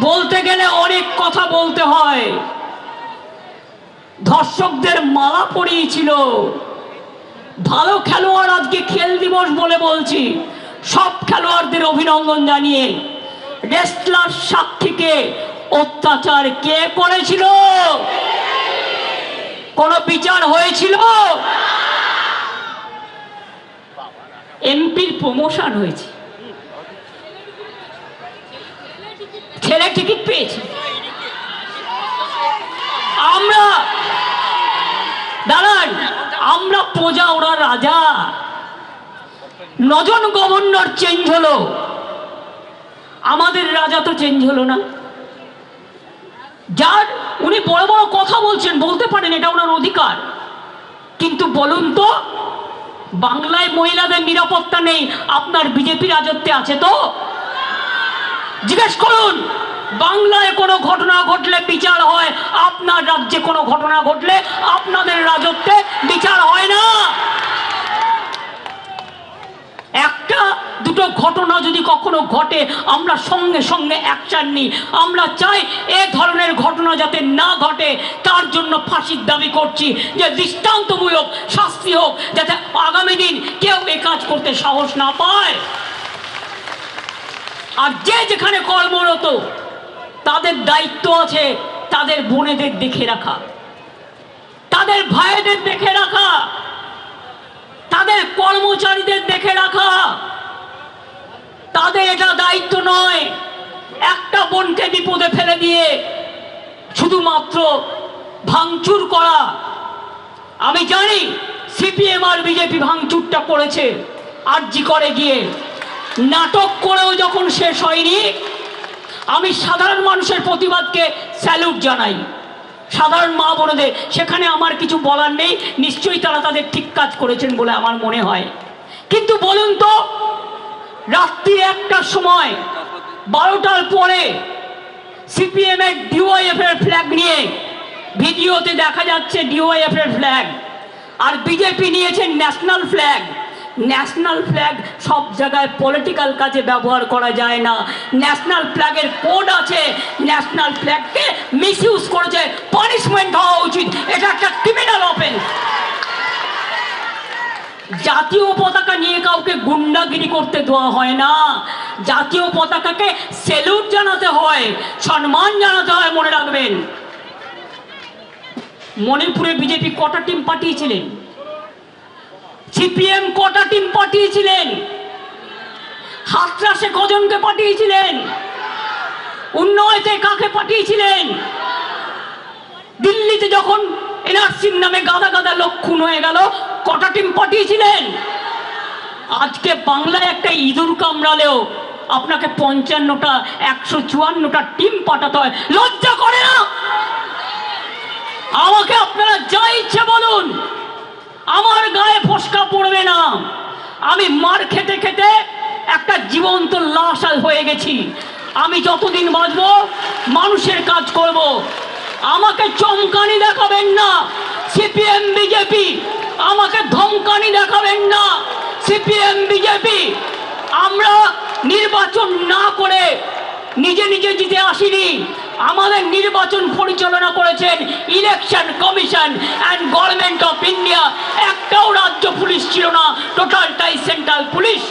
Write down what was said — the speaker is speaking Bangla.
বলতে গেলে অনেক কথা বলতে হয়। ধর্ষকদের মালা পরিয়েছিল ভালো খেলোয়াড় আজকে খেল দিবস বলে বলছি। সব খেলোয়াড়দের অভিনন্দন জানিয়ে রেস্টলার সাক্ষীকে অত্যাচার কে করেছিল? কোনো বিচার হয়েছিল? এমপির প্রমোশন হয়েছে ছেলে টিকিট পেয়েছে। আমরা, দাঁড়ান, আমরা প্রজা, ওরা রাজা। নজন গভর্নর চেঞ্জ হলো। আমাদের রাজা তো চেঞ্জ হলো না। যার, উনি বড় বড় কথা বলছেন, বলতে পারেন, এটা ওনার অধিকার। কিন্তু বলুন তো, বাংলায় মহিলাদের নিরাপত্তা নেই, আপনার বিজেপি রাজত্বে আছে তো? জিজ্ঞেস করুন। বাংলায় কোনো ঘটনা ঘটলে বিচার হয়, আপনার রাজ্যে কোনো ঘটনা ঘটলে আপনাদের রাজত্বে বিচার হয় না। একটা, দুটো ঘটনা যদি কখনো ঘটে, আমরা সঙ্গে সঙ্গে অ্যাকশন নিই। আমরা চাই এ ধরনের ঘটনা যাতে না ঘটে, তার জন্য ফাঁসির দাবি করছি যে দৃষ্টান্তমূলক শাস্তি হোক, যাতে আগামী দিন কেউ এ কাজ করতে সাহস না পায়। আর যে যেখানে কর্মরত তাদের দায়িত্ব আছে তাদের বোনেদের দেখে রাখা। তাদের ভাইদের দেখে রাখা। তাদের কর্মচারীদের দেখে রাখা। তাদের এটা দায়িত্ব নয় একটা বোনকে বিপদে ফেলে দিয়ে শুধুমাত্র ভাঙচুর করা। আমি জানি সিপিএম আর বিজেপি ভাঙচুরটা করেছে, আরজি করে গিয়ে। নাটক করেও যখন শেষ হয়নি আমি সাধারণ মানুষের প্রতিবাদকে স্যালুট জানাই। সাধারণ মা বোনদের, সেখানে আমার কিছু বলার নেই, নিশ্চয়ই তারা তাদের ঠিক কাজ করেছেন বলে আমার মনে হয়। কিন্তু বলুন তো, রাত্রি একটার সময়, বারোটার পরে সিপিএম এর ডিওয়াইএফ এর ফ্ল্যাগ নিয়ে ভিডিওতে দেখা যাচ্ছে ডিওয়াইএফ এর ফ্ল্যাগ আর বিজেপি নিয়েছে ন্যাশনাল ফ্ল্যাগ ন্যাশনাল ফ্ল্যাগ সব জায়গায় পলিটিক্যাল কাজে ব্যবহার করা যায় না। ন্যাশনাল ফ্ল্যাগের কোড আছে, ন্যাশনাল ফ্ল্যাগকে মিস ইউজ করেছে পানিশমেন্ট হওয়া উচিত। এটা একটা ক্রিমিনাল অফেন্স জাতীয় পতাকা নিয়ে কাউকে গুন্ডাগিরি করতে দেওয়া হয় না। জাতীয় পতাকাকে সেলুট জানাতে হয়, সম্মান জানাতে হয়, মনে রাখবেন। মণিপুরে বিজেপি কটা টিম পাঠিয়েছিলেন? সিপিএম কটা টিম পাঠিয়েছিলেন। হাতরাসে কজনকে পাঠিয়েছিলেন? উন্নয়তে কাকে পাঠিয়েছিলেন? দিল্লিতে যখন এনআরসির নামে গাদা গাদা লোক খুন হয়ে গেল, কটা টিম পাঠিয়েছিলেন? আজকে বাংলায় একটা ইঁদুর কামড়ালেও আপনাকে পঞ্চান্নটা, একশো চুয়ান্নটা টিম পাঠাতে হয়। লজ্জা করে না আমাকে আপনারা যা ইচ্ছে বলুন আমার গায়ে ফসকা পড়বে না আমি মার খেতে খেতে একটা জীবন্ত লাশ হয়ে গেছি। আমি যতদিন বাঁচবো, মানুষের কাজ করব। আমাকে চমকানি দেখাবেন না, সিপিএম, বিজেপি। আমাকে ধমকানি দেখাবেন না, সিপিএম, বিজেপি। আমরা নির্বাচন না করে নিজে নিজে জিতে আসিনি। আমাদের নির্বাচন পরিচালনা করেছেন election commission and government of India একটাও রাজ্য পুলিশ ছিল না টোটালটাই সেন্ট্রাল পুলিশ